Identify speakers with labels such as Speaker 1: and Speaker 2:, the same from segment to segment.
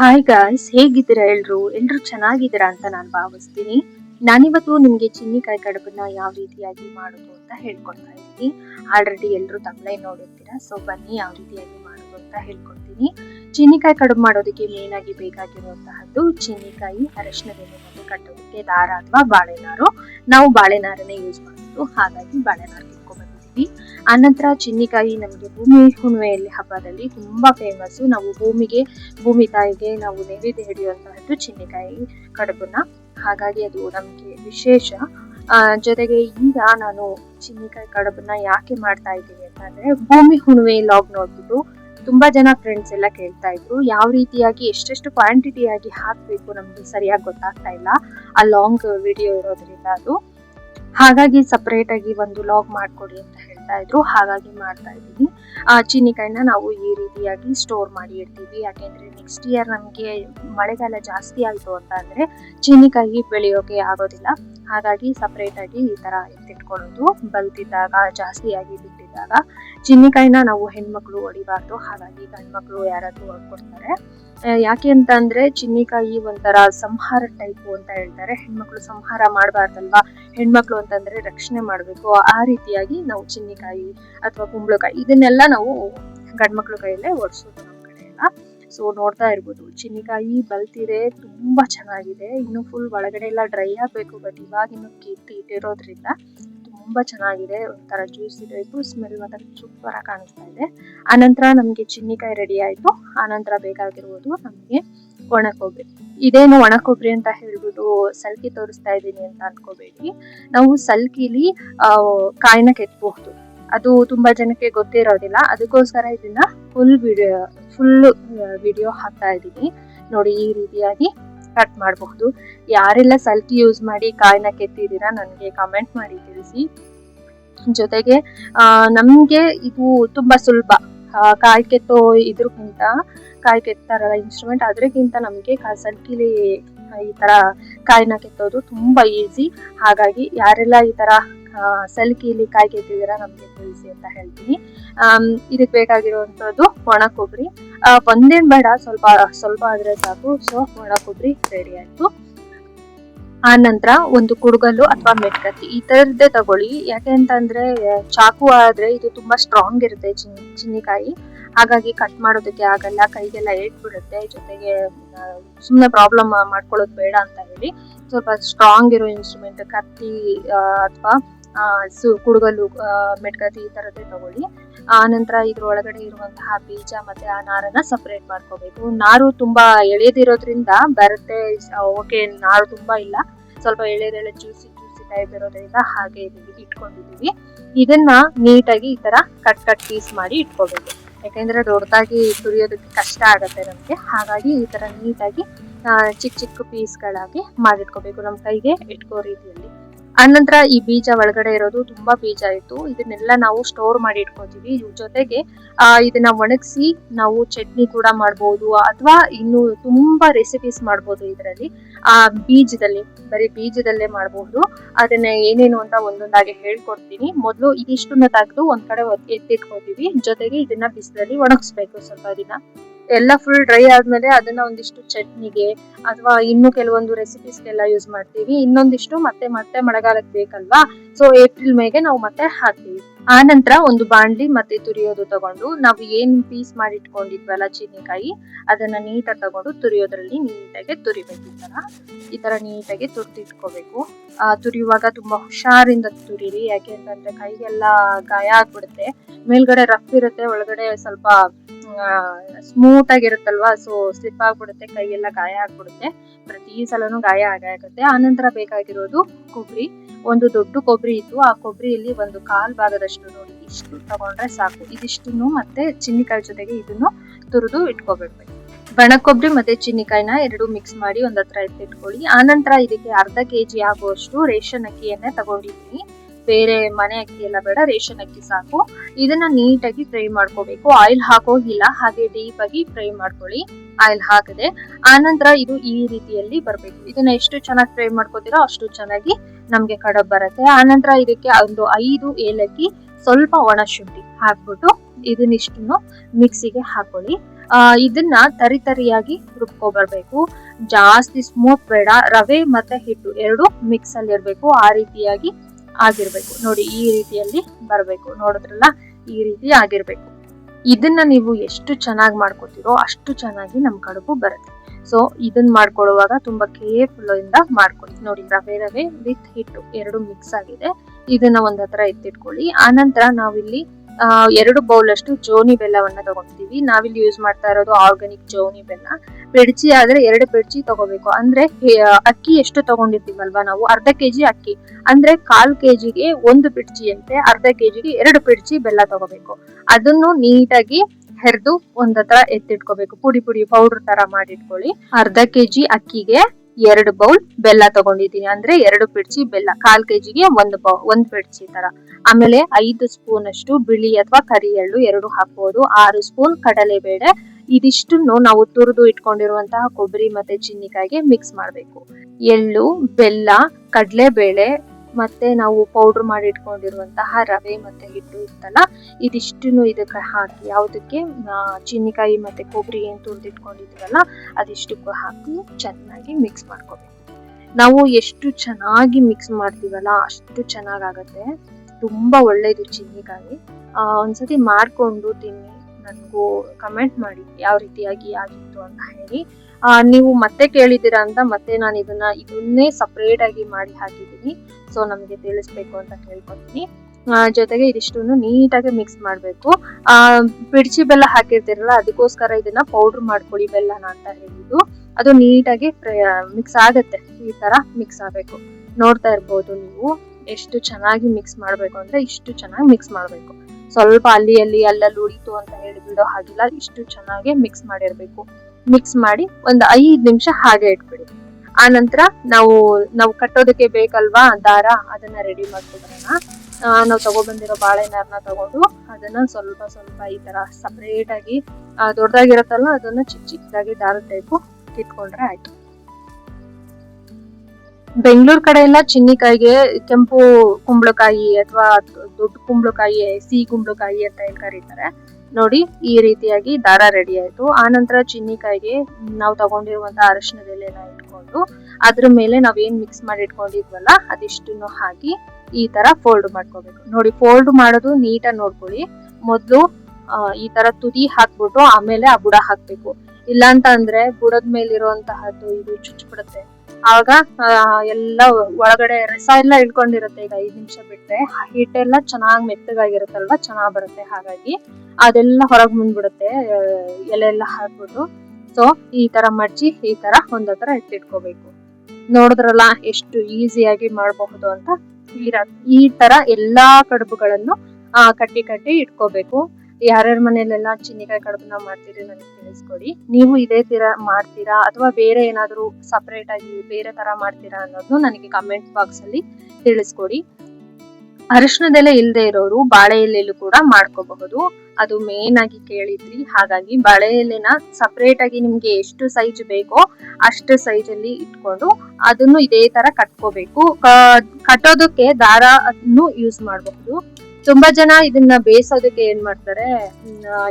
Speaker 1: Hi guys ಹೇಗಿದ್ದೀರಾ ಎಲ್ರು? ಎಲ್ರು ಚೆನ್ನಾಗಿದ್ದೀರಾ ಅಂತ ನಾನು ಭಾವಿಸ್ತೀನಿ. ನಾನಿವತ್ತು ನಿಮ್ಗೆ ಚಿನ್ನಿಕಾಯಿ ಕಡುಬನ್ನ ಯಾವ ರೀತಿಯಾಗಿ ಮಾಡೋದು ಅಂತ ಹೇಳ್ಕೊಡ್ತಾ ಇದ್ದೀನಿ. ಆಲ್ರೆಡಿ ಎಲ್ರು ತಮ್ಮಲೈ ನೋಡಿರ್ತೀರಾ ಸೊ ಬನ್ನಿ ಯಾವ ರೀತಿಯಾಗಿ ಮಾಡೋದು ಅಂತ ಹೇಳ್ಕೊಡ್ತೀನಿ. ಚಿನ್ನಿಕಾಯಿ ಕಡುಬು ಮಾಡೋದಕ್ಕೆ ಮೇನ್ ಆಗಿ ಬೇಕಾಗಿರುವಂತಹದ್ದು ಚಿನ್ನಿಕಾಯಿ ಅರಶಿನದ ಮತ್ತು ಕಟ್ಟೋದಕ್ಕೆ ದಾರ ಅಥವಾ ಬಾಳೆನಾರು. ನಾವು ಬಾಳೆನಾರನ್ನೇ ಯೂಸ್ ಮಾಡೋದು, ಹಾಗಾಗಿ ಬಾಳೆನಾರು ಬಂದಿದ್ದೀವಿ ಆನಂತರ ಚಿನ್ನಿಕಾಯಿ ನಮಗೆ ಭೂಮಿ ಹುಣ್ಣಿಮೆಯಲ್ಲಿ ಹಬ್ಬದಲ್ಲಿ ತುಂಬಾ ಫೇಮಸ್ ನಾವು ಭೂಮಿಗೆ, ಭೂಮಿ ತಾಯಿಗೆ ನಾವು ನೈವೇದ್ಯ ಹಿಡಿಯುವಂತಹದ್ದು ಚಿನ್ನಿಕಾಯಿ ಕಡುಬನ್ನ. ಹಾಗಾಗಿ ಅದು ನಮಗೆ ವಿಶೇಷ. ಜೊತೆಗೆ ಈಗ ನಾನು ಚಿನ್ನಿಕಾಯಿ ಕಡುಬನ್ನ ಯಾಕೆ ಮಾಡ್ತಾ ಇದ್ದೀನಿ ಅಂತಂದ್ರೆ ಭೂಮಿ ಹುಣ್ಣಿಮೆ ಲಾಗ್ ನೋಡ್ಬಿಟ್ಟು ತುಂಬಾ ಜನ ಫ್ರೆಂಡ್ಸ್ ಎಲ್ಲ ಕೇಳ್ತಾ ಇದ್ರು. ಯಾವ ರೀತಿಯಾಗಿ, ಎಷ್ಟೆಷ್ಟು ಕ್ವಾಂಟಿಟಿಯಾಗಿ ಹಾಕ್ಬೇಕು ನಮ್ಗೆ ಸರಿಯಾಗಿ ಗೊತ್ತಾಗ್ತಾ ಇಲ್ಲ. ಆ ಲಾಂಗ್ ವಿಡಿಯೋ ಇರೋದ್ರಿಂದ ಅದು. ಹಾಗಾಗಿ ಸಪರೇಟ್ ಆಗಿ ಒಂದು ಲಾಗ್ ಮಾಡ್ಕೊಡಿ ಅಂತ ಹೇಳ್ತಾ ಇದ್ರು. ಹಾಗಾಗಿ ಮಾಡ್ತಾ ಇದ್ದೀವಿ ಆ, ಚೀನಿಕಾಯಿನ ನಾವು ಈ ರೀತಿಯಾಗಿ ಸ್ಟೋರ್ ಮಾಡಿ ಇಡ್ತೀವಿ. ಯಾಕೆಂದ್ರೆ ನೆಕ್ಸ್ಟ್ ಇಯರ್ ನಮಗೆ ಮಳೆಗಾಲ ಜಾಸ್ತಿ ಆಯ್ತು ಅಂತ ಅಂದ್ರೆ ಚೀನಿಕಾಯಿ ಬೆಳೆಯೋಕೆ ಆಗೋದಿಲ್ಲ. ಹಾಗಾಗಿ ಸಪರೇಟ್ ಆಗಿ ಈ ತರ ಎತ್ತಿಟ್ಕೊಳ್ಳೋದು ಬಲ್ತಿದ್ದಾಗ ಜಾಸ್ತಿ ಆಗಿ ಬಿಟ್ಟಿದ್ದಾಗ ಚಿನ್ನಿಕಾಯಿನ ನಾವು ಹೆಣ್ಮಕ್ಳು ಹೊಡಿಬಾರ್ದು, ಹಾಗಾಗಿ ಗಂಡ್ಮಕ್ಳು ಯಾರಾದ್ರೂ ಹೊಡ್ಕೊಡ್ತಾರೆ ಯಾಕೆ ಅಂತ ಅಂದ್ರೆ ಚಿನ್ನಿಕಾಯಿ ಒಂಥರ ಸಂಹಾರ ಟೈಪು ಅಂತ ಹೇಳ್ತಾರೆ. ಹೆಣ್ಮಕ್ಳು ಸಂಹಾರ ಮಾಡಬಾರ್ದಲ್ವಾ? ಹೆಣ್ಮಕ್ಳು ಅಂತಂದ್ರೆ ರಕ್ಷಣೆ ಮಾಡಬೇಕು. ಆ ರೀತಿಯಾಗಿ ನಾವು ಚಿನ್ನಿಕಾಯಿ ಅಥವಾ ಕುಂಬಳಕಾಯಿ ಇದನ್ನೆಲ್ಲ ನಾವು ಗಂಡ್ಮಕ್ಳು ಕೈಯಲ್ಲೇ ಒಡ್ಸೋದು ನಮ್ಮ ಕಡೆ ಎಲ್ಲ ಸೊ ನೋಡ್ತಾ ಇರ್ಬೋದು, ಚಿನ್ನಿಕಾಯಿ ಬಲ್ತಿದೆ, ತುಂಬಾ ಚೆನ್ನಾಗಿದೆ. ಇನ್ನು ಫುಲ್ ಒಳಗಡೆ ಎಲ್ಲ ಡ್ರೈ ಆಗ್ಬೇಕು ಬಟ್ ಇವಾಗ ಇನ್ನು ಕೀರ್ತಿ ಇಟ್ಟಿರೋದ್ರಿಂದ ತುಂಬಾ ಚೆನ್ನಾಗಿದೆ, ಒಂಥರ ಜ್ಯೂಸ್ ಟೈಪು ಸ್ಮೆಲ್ ಮಾತ್ರ ಸೂಪರ್ ಆಗಿ ಕಾಣಿಸ್ತಾ ಇದೆ. ಆನಂತರ ನಮಗೆ ಚಿನ್ನಿಕಾಯಿ ರೆಡಿ ಆಯ್ತು. ಆನಂತರ ಬೇಕಾಗಿರುವುದು ನಮಗೆ ಒಣ ಕೊಬ್ಬರಿ ಇದೇನು ಒಣ ಕೊಬ್ಬರಿ ಅಂತ ಹೇಳ್ಬಿಟ್ಟು ಸಲ್ಕಿ ತೋರಿಸ್ತಾ ಇದ್ದೀನಿ ಅಂತ ಅನ್ಕೋಬೇಡಿ. ನಾವು ಸಲ್ಕಿಲಿ ಕಾಯಿನ ಕೆತ್ತಬಹುದು ಅದು ತುಂಬಾ ಜನಕ್ಕೆ ಗೊತ್ತಿರೋದಿಲ್ಲ ಅದಕ್ಕೋಸ್ಕರ ಇದನ್ನ ಫುಲ್ ವಿಡಿಯೋ ಫುಲ್ ವಿಡಿಯೋ ಹಾಕ್ತಾ ಇದ್ದೀನಿ. ನೋಡಿ ಈ ರೀತಿಯಾಗಿ. ಕಟ್ ಮಾಡಬಹುದು. ಯಾರೆಲ್ಲ ಸಲ್ಕಿ ಯೂಸ್ ಮಾಡಿ ಕಾಯಿನ ಕೆತ್ತಿದ್ದೀರಾ ನನಗೆ ಕಮೆಂಟ್ ಮಾಡಿ ತಿಳಿಸಿ. ಜೊತೆಗೆ ನಮಗೆ ಇದು ತುಂಬ ಸುಲಭ. ಕಾಯಿ ಕೆತ್ತೋ ಇದ್ರಕ್ಕಿಂತ ಕಾಯಿ ಕೆತ್ತಾರಲ್ಲ ಇನ್ಸ್ಟ್ರೂಮೆಂಟ್ ಅದಕ್ಕಿಂತ ನಮಗೆ ಸಲ್ಕಿಲಿ ಈ ತರ ಕಾಯಿನ ಕೆತ್ತೋದು ತುಂಬಾ ಈಸಿ ಹಾಗಾಗಿ ಯಾರೆಲ್ಲ ಈ ತರ ಆ, ಸಲ್ಕಿಲಿ ಕಾಯಿ ಕೆತ್ತಿದ್ದೀರಾ ನಮ್ಗೆ ತಿಳಿಸಿ ಅಂತ ಹೇಳ್ತೀನಿ. ಇದಕ್ಕೆ ಬೇಕಾಗಿರುವಂಥದ್ದು ಒಣ ಕೊಬ್ಬರಿ. ಒಂದೇನು ಬೇಡ ಸ್ವಲ್ಪ ಸ್ವಲ್ಪ ಆದರೆ ಸಾಕು. ಸೊ ಒಣ ಕೊಬ್ಬರಿ ರೆಡಿ ಆಯ್ತು. ಆ ನಂತರ ಒಂದು ಕುಡುಗಲು ಅಥವಾ ಮೆಟ್ಕತ್ತಿ ಈ ಥರದ್ದೇ ತಗೊಳ್ಳಿ. ಯಾಕೆ ಅಂತಂದ್ರೆ ಚಾಕು ಆದ್ರೆ ಇದು ತುಂಬಾ ಸ್ಟ್ರಾಂಗ್ ಇರುತ್ತೆ ಚಿನ್ನಿ ಚಿನ್ನಿಕಾಯಿ. ಹಾಗಾಗಿ ಕಟ್ ಮಾಡೋದಕ್ಕೆ ಆಗಲ್ಲ ಕೈಗೆಲ್ಲ ಏಟ್ ಬಿಡುತ್ತೆ ಜೊತೆಗೆ ಸುಮ್ಮನೆ ಪ್ರಾಬ್ಲಮ್ ಮಾಡ್ಕೊಳ್ಳೋದು ಬೇಡ ಅಂತ ಹೇಳಿ ಸ್ವಲ್ಪ ಸ್ಟ್ರಾಂಗ್ ಇರೋ ಇನ್ಸ್ಟ್ರೂಮೆಂಟ್ ಕತ್ತಿ ಅಥವಾ ಸು ಕುಡುಗಲು ಮೆಟ್ಕತಿ ಈ ಥರದ್ದೇ ತಗೊಳ್ಳಿ. ಆ, ನಂತರ ಇದ್ರ ಒಳಗಡೆ ಇರುವಂತಹ ಬೀಜ ಮತ್ತೆ ಆ ನಾರನ್ನ ಸಪರೇಟ್ ಮಾಡ್ಕೋಬೇಕು. ನಾರು ತುಂಬಾ ಎಳೆದಿರೋದ್ರಿಂದ ಬರುತ್ತೆ. ಓಕೆ ನಾರು ತುಂಬಾ ಇಲ್ಲ. ಸ್ವಲ್ಪ ಎಳೆದೆಳೆ ಜ್ಯೂಸಿ ಜ್ಯೂಸಿ ಟೈಪ್ ಇರೋದ್ರಿಂದ ಹಾಗೆ ಇಟ್ಕೊಂಡಿದೀವಿ. ಇದನ್ನ ನೀಟಾಗಿ ಈ ತರ ಕಟ್ ಕಟ್ ಪೀಸ್ ಮಾಡಿ ಇಟ್ಕೋಬೇಕು. ಯಾಕೆಂದ್ರೆ ದೊಡ್ಡದಾಗಿ ಸುರಿಯೋದಕ್ಕೆ ಕಷ್ಟ ಆಗತ್ತೆ ನಮಗೆ. ಹಾಗಾಗಿ ಈ ತರ ನೀಟಾಗಿ ಚಿಕ್ಕ ಚಿಕ್ಕ ಪೀಸ್ಗಳಾಗಿ ಮಾಡಿಟ್ಕೋಬೇಕು ನಮ್ಮ ಕೈಗೆ ಇಟ್ಕೋ ರೀತಿಯಲ್ಲಿ. ಆನಂತರ ಈ ಬೀಜ ಒಳಗಡೆ ಇರೋದು ತುಂಬಾ ಬೀಜ ಇತ್ತು. ಇದನ್ನೆಲ್ಲ ನಾವು ಸ್ಟೋರ್ ಮಾಡಿ ಇಟ್ಕೋತೀವಿ. ಜೊತೆಗೆ, ಆ, ಇದನ್ನ ಒಣಗಿಸಿ ನಾವು ಚಟ್ನಿ ಕೂಡ ಮಾಡ್ಬೋದು. ಅಥವಾ ಇನ್ನು ತುಂಬಾ ರೆಸಿಪೀಸ್ ಮಾಡ್ಬೋದು ಇದರಲ್ಲಿ. ಆ, ಬೀಜದಲ್ಲಿ, ಬರೀ ಬೀಜದಲ್ಲೇ ಮಾಡಬಹುದು ಅದನ್ನ ಏನೇನು ಅಂತ ಒಂದೊಂದಾಗಿ ಹೇಳ್ಕೊಡ್ತೀನಿ. ಮೊದಲು ಇದಿಷ್ಟನ್ನ ತೆಗೆದು ಒಂದ್ ಕಡೆ ಎತ್ತಿಟ್ಕೋತೀವಿ ಜೊತೆಗೆ ಇದನ್ನ ಬಿಸಿಲಲ್ಲಿ ಒಣಗಿಸ್ಬೇಕು ಸ್ವಲ್ಪ ದಿನ. ಎಲ್ಲ ಫುಲ್ ಡ್ರೈ ಆದ್ಮೇಲೆ ಅದನ್ನ ಒಂದಿಷ್ಟು ಚಟ್ನಿಗೆ ಅಥವಾ ಇನ್ನು ಕೆಲವೊಂದು ರೆಸಿಪೀಸ್ಗೆಲ್ಲ ಯೂಸ್ ಮಾಡ್ತೀವಿ. ಇನ್ನೊಂದಿಷ್ಟು ಮತ್ತೆ ಮತ್ತೆ ಮಳೆಗಾಲಕ್ಕೆ ಬೇಕಲ್ವಾ? ಸೊ ಏಪ್ರಿಲ್ ಮೇಗೆ ನಾವು ಮತ್ತೆ ಹಾಕ್ತೀವಿ. ಆ ನಂತರ ಒಂದು ಬಾಂಡ್ಲಿ ಮತ್ತೆ ತುರಿಯೋದು ತಗೊಂಡು ನಾವು ಏನ್ ಪೀಸ್ ಮಾಡಿ ಇಟ್ಕೊಂಡಿದ್ವಲ್ಲ ಚೀನಿಕಾಯಿ, ಅದನ್ನ ನೀಟಾಗಿ ತಗೊಂಡು ತುರಿಯೋದ್ರಲ್ಲಿ ನೀಟಾಗಿ ತುರಿಬೇಕು. ಈ ತರ ಈ ತರ ನೀಟಾಗಿ ತುರ್ದಿಟ್ಕೋಬೇಕು. ಆ, ತುರಿಯುವಾಗ ತುಂಬಾ ಹುಷಾರಿಂದ ತುರಿರಿ. ಯಾಕೆ ಅಂತಂದ್ರೆ ಕೈಗೆಲ್ಲ ಗಾಯ ಆಗ್ಬಿಡುತ್ತೆ. ಮೇಲ್ಗಡೆ ರಫ್ ಇರುತ್ತೆ, ಒಳಗಡೆ ಸ್ವಲ್ಪ ಸ್ಮೂತ್ ಆಗಿರುತ್ತಲ್ವಾ? ಸೊ ಸ್ಲಿಪ್ ಆಗ್ಬಿಡುತ್ತೆ, ಕೈಯೆಲ್ಲ ಗಾಯ ಆಗ್ಬಿಡುತ್ತೆ. ಪ್ರತಿ ಸಲನು ಗಾಯ ಆಗೇ ಆಗುತ್ತೆ. ಆನಂತರ ಬೇಕಾಗಿರೋದು ಕೊಬ್ಬರಿ. ಒಂದು ದೊಡ್ಡ ಕೊಬ್ಬರಿ ಇತ್ತು. ಆ ಕೊಬ್ಬರಿಯಲ್ಲಿ ಒಂದು ಕಾಲ್ ಭಾಗದಷ್ಟು ನೋಡಿ. ಇಷ್ಟು ತಗೊಂಡ್ರೆ ಸಾಕು. ಇದಿಷ್ಟನ್ನು ಮತ್ತೆ ಚಿನ್ನಿಕಾಯಿ ಜೊತೆಗೆ ಇದನ್ನು ತುರಿದು ಇಟ್ಕೋಬೇಕು ಬಣ ಕೊಬ್ಬರಿ ಮತ್ತೆ ಚಿನ್ನಿಕಾಯಿನ ಎರಡು ಮಿಕ್ಸ್ ಮಾಡಿ ಒಂದ್ ಹತ್ರ ಎತ್ತಿಟ್ಕೊಳ್ಳಿ ಆನಂತರ ಇದಕ್ಕೆ ಅರ್ಧ ಕೆಜಿ ಆಗುವಷ್ಟು ರೇಷನ್ ಅಕ್ಕಿಯನ್ನೇ ತಗೊಂಡಿದ್ದೀನಿ. ಬೇರೆ ಮನೆ ಅಕ್ಕಿ ಎಲ್ಲ ಬೇಡ, ರೇಷನ್ ಅಕ್ಕಿ ಸಾಕು. ಇದನ್ನ ನೀಟಾಗಿ ಫ್ರೈ ಮಾಡ್ಕೋಬೇಕು. ಆಯಿಲ್ ಹಾಕೋಗಿಲ್ಲ, ಹಾಗೆ ಡೀಪ್ ಆಗಿ ಫ್ರೈ ಮಾಡ್ಕೊಳ್ಳಿ. ಆಯಿಲ್ ಹಾಕದೆ. ಆನಂತರ ಇದು ಈ ರೀತಿಯಲ್ಲಿ ಬರಬೇಕು. ಇದನ್ನ ಎಷ್ಟು ಚೆನ್ನಾಗಿ ಫ್ರೈ ಮಾಡ್ಕೋತೀರೋ ಅಷ್ಟು ಚೆನ್ನಾಗಿ ನಮ್ಗೆ ಕಡಬ್ ಬರುತ್ತೆ. ಆನಂತರ ಇದಕ್ಕೆ ಒಂದು ಐದು ಏಲಕ್ಕಿ ಸ್ವಲ್ಪ ಒಣ ಶುಂಠಿ ಹಾಕ್ಬಿಟ್ಟು ಇದನ್ನಿಷ್ಟನ್ನು ಮಿಕ್ಸಿಗೆ ಹಾಕೊಳ್ಳಿ. ಇದನ್ನ ತರಿ ತರಿಯಾಗಿ ರುಬ್ಕೊಬರ್ಬೇಕು. ಜಾಸ್ತಿ ಸ್ಮೂತ್ ಬೇಡ, ರವೆ ಮತ್ತೆ ಹಿಟ್ಟು ಎರಡು ಮಿಕ್ಸ್ ಅಲ್ಲಿ ಇರ್ಬೇಕು ಆ ರೀತಿಯಾಗಿ ಆಗಿರ್ಬೇಕು. ನೋಡಿ, ಈ ರೀತಿಯಲ್ಲಿ ಬರಬೇಕು. ನೋಡಿದ್ರಲ್ಲ, ಈ ರೀತಿ ಆಗಿರ್ಬೇಕು. ಇದನ್ನ ನೀವು ಎಷ್ಟು ಚೆನ್ನಾಗಿ ಮಾಡ್ಕೋತೀರೋ ಅಷ್ಟು ಚೆನ್ನಾಗಿ ನಮ್ ಕಡುಬು ಬರುತ್ತೆ. ಸೊ ಇದನ್ನ ಮಾಡ್ಕೊಳ್ಳುವಾಗ ತುಂಬಾ ಕೇರ್ಫುಲ್ ಇಂದ ಮಾಡ್ಕೊಳ್ಳಿ. ನೋಡಿ, ರವೆ ರವೆ ವಿತ್ ಹಿಟ್ಟು ಎರಡು ಮಿಕ್ಸ್ ಆಗಿದೆ. ಇದನ್ನ ಒಂದ್ ಹತ್ರ ಎತ್ತಿಟ್ಕೊಳ್ಳಿ. ಆನಂತರ ನಾವಿಲ್ಲಿ ಎರಡು ಬೌಲ್ ಅಷ್ಟು ಜೋನಿ ಬೆಲ್ಲವನ್ನ ತಗೊಂತೀವಿ ನಾವಿಲ್ಲಿ ಯೂಸ್ ಮಾಡ್ತಾ ಇರೋದು ಆರ್ಗಾನಿಕ್ ಜೋನಿ ಬೆಲ್ಲ. ಬೆಡ್ಚಿ ಆದ್ರೆ ಎರಡು ಬೆಡ್ಚಿ ತಗೋಬೇಕು. ಅಂದ್ರೆ ಅಕ್ಕಿ ಎಷ್ಟು ತಗೊಂಡಿರ್ತೀವಲ್ವಾ ನಾವು? ಅರ್ಧ ಕೆಜಿ ಅಕ್ಕಿ. ಅಂದ್ರೆ, ಕಾಲ್ ಕೆಜಿಗೆ ಒಂದು ಪಿಡ್ಚಿ ಅಂತೆ ಅರ್ಧ ಕೆಜಿಗೆ ಎರಡು ಪಿಡ್ಚಿ ಬೆಲ್ಲ ತಗೋಬೇಕು. ಅದನ್ನು ನೀಟಾಗಿ ಹೆರ್ದು ಒಂದ್ ಹತ್ರ ಎತ್ತಿಟ್ಕೋಬೇಕು. ಪುಡಿ ಪುಡಿ ಪೌಡರ್ ತರ ಮಾಡಿಟ್ಕೊಳ್ಳಿ. ಅರ್ಧ ಕೆಜಿ ಅಕ್ಕಿಗೆ ಎರಡು ಬೌಲ್ ಬೆಲ್ಲ ತಗೊಂಡಿದ್ದೀನಿ. ಅಂದ್ರೆ ಎರಡು ಪಿಡ್ಚಿ ಬೆಲ್ಲ, ಕಾಲ್ ಕೆಜಿಗೆ ಒಂದು ಬೌ, ಒಂದು ಪಿಡ್ಚಿ ತರ. ಆಮೇಲೆ ಐದು ಸ್ಪೂನ್ ಅಷ್ಟು ಬಿಳಿ ಅಥವಾ ಕರಿ ಎಳ್ಳು ಎರಡು ಹಾಕ್ಬೋದು. ಆರು ಸ್ಪೂನ್ ಕಡಲೆಬೇಳೆ. ಇದಿಷ್ಟನ್ನು ನಾವು ತುರಿದು ಇಟ್ಕೊಂಡಿರುವಂತಹ ಕೊಬ್ಬರಿ ಮತ್ತೆ ಚಿನ್ನಿಕಾಯಿಗೆ ಮಿಕ್ಸ್ ಮಾಡಬೇಕು. ಎಳ್ಳು, ಬೆಲ್ಲ, ಕಡಲೆಬೇಳೆ ಮತ್ತೆ ನಾವು ಪೌಡರ್ ಮಾಡಿ ಇಟ್ಕೊಂಡಿರುವಂತಹ ರವೆ ಮತ್ತೆ ಹಿಟ್ಟು ಇತ್ತಲ್ಲ ಇದಿಷ್ಟನ್ನು ಇದಕ್ಕೆ ಹಾಕಿ ಯಾವುದಕ್ಕೆ ಚೀನಿಕಾಯಿ ಮತ್ತೆ ಕೊಬ್ಬರಿ ಏನು ತುರಿದಿಟ್ಕೊಂಡಿದ್ದೀವಲ್ಲ ಅದಿಷ್ಟಕ್ಕೂ ಹಾಕಿ ಚೆನ್ನಾಗಿ ಮಿಕ್ಸ್ ಮಾಡ್ಕೋಬೇಕು. ನಾವು ಎಷ್ಟು ಚೆನ್ನಾಗಿ ಮಿಕ್ಸ್ ಮಾಡ್ತೀವಲ್ಲ ಅಷ್ಟು ಚೆನ್ನಾಗಾಗತ್ತೆ. ತುಂಬಾ ಒಳ್ಳೆಯದು ಚಿನ್ನಿಕಾಯಿ. ಆ, ಒಂದ್ಸತಿ ಮಾಡಿಕೊಂಡು ತಿನ್ನಿ. ನನಗೂ ಕಮೆಂಟ್ ಮಾಡಿ ಯಾವ ರೀತಿಯಾಗಿ ಆಗಿತ್ತು ಅಂತ ಹೇಳಿ. ನೀವು ಮತ್ತೆ ಕೇಳಿದ್ದೀರಾ ಅಂತ ಮತ್ತೆ ನಾನು ಇದನ್ನ ಇದನ್ನೇ ಸಪ್ರೇಟ್ ಆಗಿ ಮಾಡಿ ಹಾಕಿದ್ದೀನಿ. ಸೊ ನಮಗೆ ತಿಳಿಸ್ಬೇಕು ಅಂತ ಕೇಳ್ಕೊತೀನಿ. ಜೊತೆಗೆ ಇದಿಷ್ಟು ನೀಟಾಗಿ ಮಿಕ್ಸ್ ಮಾಡಬೇಕು. ಆ, ಪಿಡ್ಚಿ ಬೆಲ್ಲ ಹಾಕಿರ್ತೀರಲ್ಲ, ಅದಕ್ಕೋಸ್ಕರ ಇದನ್ನ ಪೌಡರ್ ಮಾಡ್ಕೊಳ್ಳಿ, ಬೆಲ್ಲನ ಅಂತ ಹೇಳಿದ್ದು ಅದು ನೀಟಾಗಿ ಮಿಕ್ಸ್ ಆಗುತ್ತೆ, ಈ ತರ ಮಿಕ್ಸ್ ಆಗಬೇಕು. ನೋಡ್ತಾ ಇರ್ಬೋದು ನೀವು, ಎಷ್ಟು ಚೆನ್ನಾಗಿ ಮಿಕ್ಸ್ ಮಾಡಬೇಕು ಅಂದ್ರೆ ಇಷ್ಟು ಚೆನ್ನಾಗಿ ಮಿಕ್ಸ್ ಮಾಡಬೇಕು. ಸ್ವಲ್ಪ ಅಲ್ಲಿ ಅಲ್ಲಿ, ಅಲ್ಲಲ್ಲಿ ಉಳಿತು ಅಂತ ಹೇಳಿಬಿಡೋ ಹಾಗಿಲ್ಲ, ಇಷ್ಟು ಚೆನ್ನಾಗಿ ಮಿಕ್ಸ್ ಮಾಡಿರ್ಬೇಕು. ಮಿಕ್ಸ್ ಮಾಡಿ ಒಂದು ಐದು ನಿಮಿಷ ಹಾಗೆ ಇಟ್ಬಿಡಿ. ಆ ನಂತರ ನಾವು ನಾವು ಕಟ್ಟೋದಕ್ಕೆ ಬೇಕಲ್ವಾ ದಾರ, ಅದನ್ನ ರೆಡಿ ಮಾಡ್ಕೊಬರೋಣ ನಾವು ತಗೊಬಂದಿರೋ ಬಾಳೆನಾರನ್ನ ತಗೊಂಡು ಅದನ್ನ ಸ್ವಲ್ಪ ಸ್ವಲ್ಪ ಈ ತರ ಸಪ್ರೇಟ್ ಆಗಿ ದೊಡ್ಡದಾಗಿರತ್ತಲ್ಲ ಅದನ್ನ ಚಿಕ್ಕ ಚಿಕ್ಕದಾಗಿ ದಾರ ಟೈಪು ಕಿತ್ಕೊಂಡ್ರೆ ಆಯ್ತು. ಬೆಂಗಳೂರು ಕಡೆ ಎಲ್ಲ ಚಿನ್ನಿಕಾಯಿಗೆ ಕೆಂಪು ಕುಂಬಳಕಾಯಿ ಅಥವಾ ದೊಡ್ಡ ಕುಂಬಳಕಾಯಿ, ಸಿಹಿ ಕುಂಬಳಕಾಯಿ ಅಂತ ಹೇಳಿ ಕರೀತಾರೆ ನೋಡಿ ಈ ರೀತಿಯಾಗಿ ದಾರ ರೆಡಿ ಆಯ್ತು. ಆನಂತರ ಚಿನ್ನಿಕಾಯಿಗೆ ನಾವು ತಗೊಂಡಿರುವಂತ ಅರಶಿನದ ಎಲೆನ ಇಟ್ಕೊಂಡು ಅದ್ರ ಮೇಲೆ ನಾವ್ ಏನ್ ಮಿಕ್ಸ್ ಮಾಡಿ ಇಟ್ಕೊಂಡಿದ್ವಲ್ಲ ಅದಿಷ್ಟನ್ನು ಹಾಕಿ ಈ ತರ ಫೋಲ್ಡ್ ಮಾಡ್ಕೋಬೇಕು. ನೋಡಿ ಫೋಲ್ಡ್ ಮಾಡೋದು ನೀಟಾಗಿ ನೋಡ್ಕೊಳ್ಳಿ. ಮೊದಲು ಈ ತರ ತುದಿ ಹಾಕ್ಬಿಟ್ಟು ಆಮೇಲೆ ಆ ಬುಡ ಹಾಕ್ಬೇಕು. ಇಲ್ಲ ಅಂತ ಅಂದ್ರೆ ಬುಡದ ಮೇಲಿರುವಂತಹದ್ದು ಇದು ಚುಚ್ಬಿಡುತ್ತೆ ಆಗ ಆ, ಎಲ್ಲ ಒಳಗಡೆ ರಸ ಎಲ್ಲ ಇಳ್ಕೊಂಡಿರುತ್ತೆ ಈಗ ಐದ್ ನಿಮಿಷ ಬಿಟ್ರೆ. ಹಿಟ್ಟೆಲ್ಲ ಚೆನ್ನಾಗ್ ಮೆತ್ತಗಾಗಿರುತ್ತಲ್ವಾ? ಚೆನ್ನಾಗ್ ಬರುತ್ತೆ ಹಾಗಾಗಿ. ಅದೆಲ್ಲ ಹೊರಗ್ ಮುಂದ್ಬಿಡುತ್ತೆ ಎಲೆ ಎಲ್ಲ ಹಾಕ್ಬಿಟ್ಟು. ಸೊ ಈ ತರ ಮಡ್ಚಿ ಈ ತರ ಒಂದತ್ರ ಎತ್ತಿಟ್ಕೋಬೇಕು ನೋಡಿದ್ರಲ್ಲ ಎಷ್ಟು ಈಸಿಯಾಗಿ ಮಾಡಬಹುದು ಅಂತ. ಈ ತರ ಎಲ್ಲಾ ಕಡುಬುಗಳನ್ನು ಕಟ್ಟಿ ಕಟ್ಟಿ ಇಟ್ಕೋಬೇಕು. ಯಾರ್ಯಾರ ಮನೆಯಲ್ಲೆಲ್ಲ ಚಿನ್ನಿಕಾಯಿ ಕಡುಬನ್ನ ಮಾಡ್ತೀರಿ ನನಗೆ ತಿಳಿಸ್ಕೊಡಿ. ನೀವು ಇದೇ ತರ ಮಾಡ್ತೀರಾ ಅಥವಾ ಬೇರೆ ಏನಾದರೂ ಸಪ್ರೇಟ್ ಆಗಿ ಬೇರೆ ತರ ಮಾಡ್ತೀರಾ ಅನ್ನೋದನ್ನು ನನಗೆ ಕಮೆಂಟ್ ಬಾಕ್ಸ್ ಅಲ್ಲಿ ತಿಳಿಸ್ಕೊಡಿ. ಅರಿಶಿನದೆಲೆ ಇಲ್ಲದೆ ಇರೋರು ಬಾಳೆ ಎಲೆಯಲ್ಲೂ ಕೂಡ ಮಾಡ್ಕೋಬಹುದು. ಅದು ಮೇನ್ ಆಗಿ ಕೇಳಿದ್ರಿ. ಹಾಗಾಗಿ ಬಾಳೆ ಎಲೆನ ಸಪ್ರೇಟ್ ಆಗಿ ನಿಮ್ಗೆ ಎಷ್ಟು ಸೈಜ್ ಬೇಕೋ ಅಷ್ಟು ಸೈಜ್ ಅಲ್ಲಿ ಇಟ್ಕೊಂಡು ಅದನ್ನು ಇದೇ ತರ ಕಟ್ಕೋಬೇಕು. ಕಟ್ಟೋದಕ್ಕೆ ದಾರ ಅನ್ನು ಯೂಸ್ ಮಾಡಬಹುದು. ತುಂಬಾ ಜನ ಇದನ್ನ ಬೇಯಿಸೋದಕ್ಕೆ ಏನ್ ಮಾಡ್ತಾರೆ?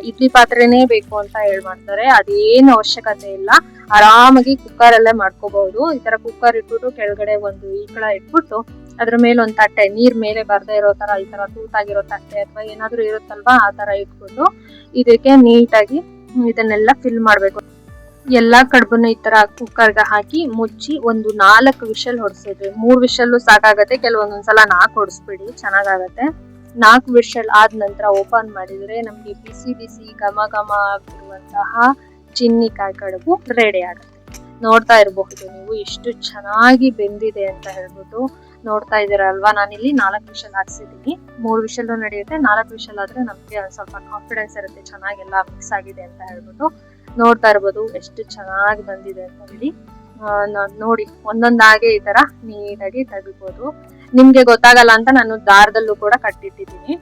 Speaker 1: ಇಡ್ಲಿ ಪಾತ್ರೆನೇ ಬೇಕು ಅಂತ ಹೇಳ್ ಮಾಡ್ತಾರೆ. ಅದೇನು ಅವಶ್ಯಕತೆ ಇಲ್ಲ. ಆರಾಮಾಗಿ ಕುಕ್ಕರ್ ಅಲ್ಲೇ ಮಾಡ್ಕೋಬಹುದು ಈ ತರ ಕುಕ್ಕರ್ ಇಟ್ಬಿಟ್ಟು ಕೆಳಗಡೆ ಒಂದು ಈಕಳ ಇಟ್ಬಿಟ್ಟು ಅದ್ರ ಮೇಲೆ ಒಂದು ತಟ್ಟೆ, ನೀರ್ ಮೇಲೆ ಬರ್ದೇ ಇರೋ ತರ, ಈ ತರ ತೂತಾಗಿರೋ ತಟ್ಟೆ ಅಥವಾ ಏನಾದ್ರೂ ಇರುತ್ತಲ್ವಾ, ಆ ತರ ಇಟ್ಬಿಟ್ಟು ಇದಕ್ಕೆ ನೀಟಾಗಿ ಇದನ್ನೆಲ್ಲ ಫಿಲ್ ಮಾಡ್ಬೇಕು. ಎಲ್ಲಾ ಕಡುಬನ್ನು ಈ ತರ ಕುಕ್ಕರ್ಗೆ ಹಾಕಿ ಮುಚ್ಚಿ ಒಂದು ನಾಲ್ಕು ವಿಷಲ್ ಹೊಡ್ಸಿದ್ರಿ ಮೂರ್ ವಿಷಲ್ಲು ಸಾಕಾಗತ್ತೆ. ಕೆಲವೊಂದೊಂದ್ಸಲ ನಾಲ್ಕು ಹೊಡಿಸ್ಬಿಡಿ, ಚೆನ್ನಾಗಾಗತ್ತೆ. ನಾಲ್ಕು ವಿಷಲ್ ಆದ ನಂತರ ಓಪನ್ ಮಾಡಿದ್ರೆ ನಮಗೆ ಬಿಸಿ ಬಿಸಿ ಘಮ ಘಮ ಆಗಿರುವಂತಹ ಚಿನ್ನಿಕಾಯಿ ಕಡುಬು ರೆಡಿ ಆಗುತ್ತೆ. ನೋಡ್ತಾ ಇರಬಹುದು ನೀವು ಎಷ್ಟು ಚೆನ್ನಾಗಿ ಬೆಂದಿದೆ ಅಂತ ಹೇಳ್ಬಿಟ್ಟು ನೋಡ್ತಾ ಇದ್ದೀರಲ್ವಾ? ನಾನಿಲ್ಲಿ ನಾಲ್ಕು ವಿಷಲ್ ಹಾಕ್ಸಿದ್ದೀನಿ. ಮೂರು ವಿಷಲ್ ನಡೆಯುತ್ತೆ. ನಾಲ್ಕು ವಿಷಲ್ ಆದ್ರೆ ನಮಗೆ ಸ್ವಲ್ಪ ಕಾನ್ಫಿಡೆನ್ಸ್ ಇರುತ್ತೆ ಚೆನ್ನಾಗೆಲ್ಲ ಮಿಕ್ಸ್ ಆಗಿದೆ ಅಂತ ಹೇಳ್ಬಿಟ್ಟು ನೋಡ್ತಾ ಇರ್ಬೋದು ಎಷ್ಟು ಚೆನ್ನಾಗಿ ಬಂದಿದೆ ಅಂತ ಹೇಳಿ. ನೋಡಿ ಒಂದೊಂದಾಗೆ ಈ ತರ ನೀಟಾಗಿ ತೆಗಿಬೋದು. ನಿಮ್ಗೆ ಗೊತ್ತಾಗಲ್ಲ ಅಂತ ನಾನು ದಾರದಲ್ಲೂ ಕೂಡ ಕಟ್ಟಿಟ್ಟಿದ್ದೀನಿ.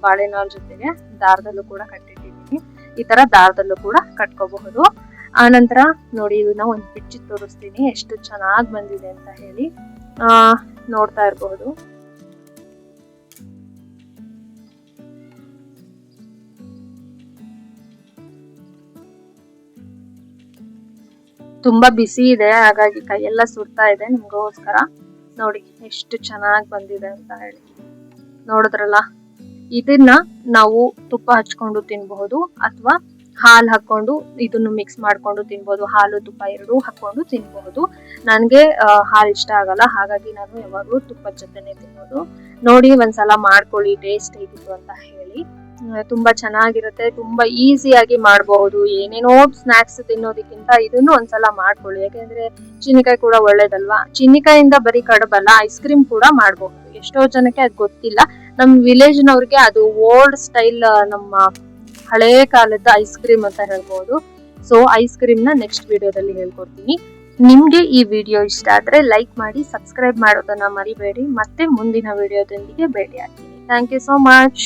Speaker 1: ಬಾಳೆನಾಲ್ ಜೊತೆಗೆ ದಾರದಲ್ಲೂ ಕೂಡ ಕಟ್ಟಿಟ್ಟಿದ್ದೀನಿ. ಈ ತರ ದಾರದಲ್ಲೂ ಕೂಡ ಕಟ್ಕೋಬಹುದು. ಆನಂತರ ನೋಡಿ ಇದನ್ನ ಒಂದು ಬಿಚ್ಚಿ ತೋರಿಸ್ತೀನಿ. ಎಷ್ಟು ಚೆನ್ನಾಗಿ ಬಂದಿದೆ ಅಂತ ಹೇಳಿ. ಆ, ನೋಡ್ತಾ ಇರಬಹುದು ತುಂಬಾ ಬಿಸಿ ಇದೆ, ಹಾಗಾಗಿ ಕೈಯೆಲ್ಲ ಸುಡ್ತಾ ಇದೆ ನಿಮ್ಗೋಸ್ಕರ. ನೋಡಿ, ಎಷ್ಟು ಚೆನ್ನಾಗಿ ಬಂದಿದೆ ಅಂತ ಹೇಳಿ. ನೋಡಿದ್ರಲ್ಲ? ಇದನ್ನ ನಾವು ತುಪ್ಪ ಹಚ್ಕೊಂಡು ತಿನ್ಬಹುದು ಅಥವಾ ಹಾಲು ಹಾಕೊಂಡು ಇದನ್ನು ಮಿಕ್ಸ್ ಮಾಡ್ಕೊಂಡು ತಿನ್ಬಹುದು. ಹಾಲು, ತುಪ್ಪ ಎರಡೂ ಹಾಕೊಂಡು ತಿನ್ಬಹುದು. ನನಗೆ ಹಾಲು ಇಷ್ಟ ಆಗಲ್ಲ. ಹಾಗಾಗಿ ನಾನು ಯಾವಾಗಲೂ ತುಪ್ಪದ ಜೊತೆನೆ ತಿನ್ನೋದು. ನೋಡಿ ಒಂದ್ಸಲ ಮಾಡ್ಕೊಳ್ಳಿ ಟೇಸ್ಟ್ ಹೇಗಿತ್ತು ಅಂತ ಹೇಳಿ. ತುಂಬಾ ಚೆನ್ನಾಗಿರುತ್ತೆ, ತುಂಬಾ ಈಸಿಯಾಗಿ ಮಾಡಬಹುದು. ಏನೇನೋ ಸ್ನಾಕ್ಸ್ ತಿನ್ನೋದಕ್ಕಿಂತ ಇದನ್ನು ಒಂದ್ಸಲ ಮಾಡ್ಕೊಳ್ಳಿ. ಯಾಕೆಂದ್ರೆ ಚೀನಿಕಾಯಿ ಕೂಡ ಒಳ್ಳೇದಲ್ವಾ? ಚೀನಿಕಾಯಿಂದ ಬರೀ ಕಡಬಲ್ಲ ಐಸ್ ಕ್ರೀಮ್ ಕೂಡ ಮಾಡಬಹುದು. ಎಷ್ಟೋ ಜನಕ್ಕೆ ಅದು ಗೊತ್ತಿಲ್ಲ. ನಮ್ಮ ವಿಲೇಜ್ ನವ್ರಿಗೆ ಅದು ಓಲ್ಡ್ ಸ್ಟೈಲ್ ನಮ್ಮ ಹಳೇ ಕಾಲದ ಐಸ್ ಕ್ರೀಮ್ ಅಂತ ಹೇಳ್ಬೋದು ಸೊ ಐಸ್ ಕ್ರೀಮ್ನ ನೆಕ್ಸ್ಟ್ ವಿಡಿಯೋದಲ್ಲಿ ಹೇಳ್ಕೊಡ್ತೀನಿ. ನಿಮ್ಗೆ ಈ ವಿಡಿಯೋ ಇಷ್ಟ ಆದ್ರೆ ಲೈಕ್ ಮಾಡಿ ಸಬ್ಸ್ಕ್ರೈಬ್ ಮಾಡೋದನ್ನ ಮರಿಬೇಡಿ. ಮತ್ತೆ ಮುಂದಿನ ವಿಡಿಯೋದೊಂದಿಗೆ ಭೇಟಿ ಆಗ್ತೀನಿ ಥ್ಯಾಂಕ್ ಯು ಸೋ ಮಚ್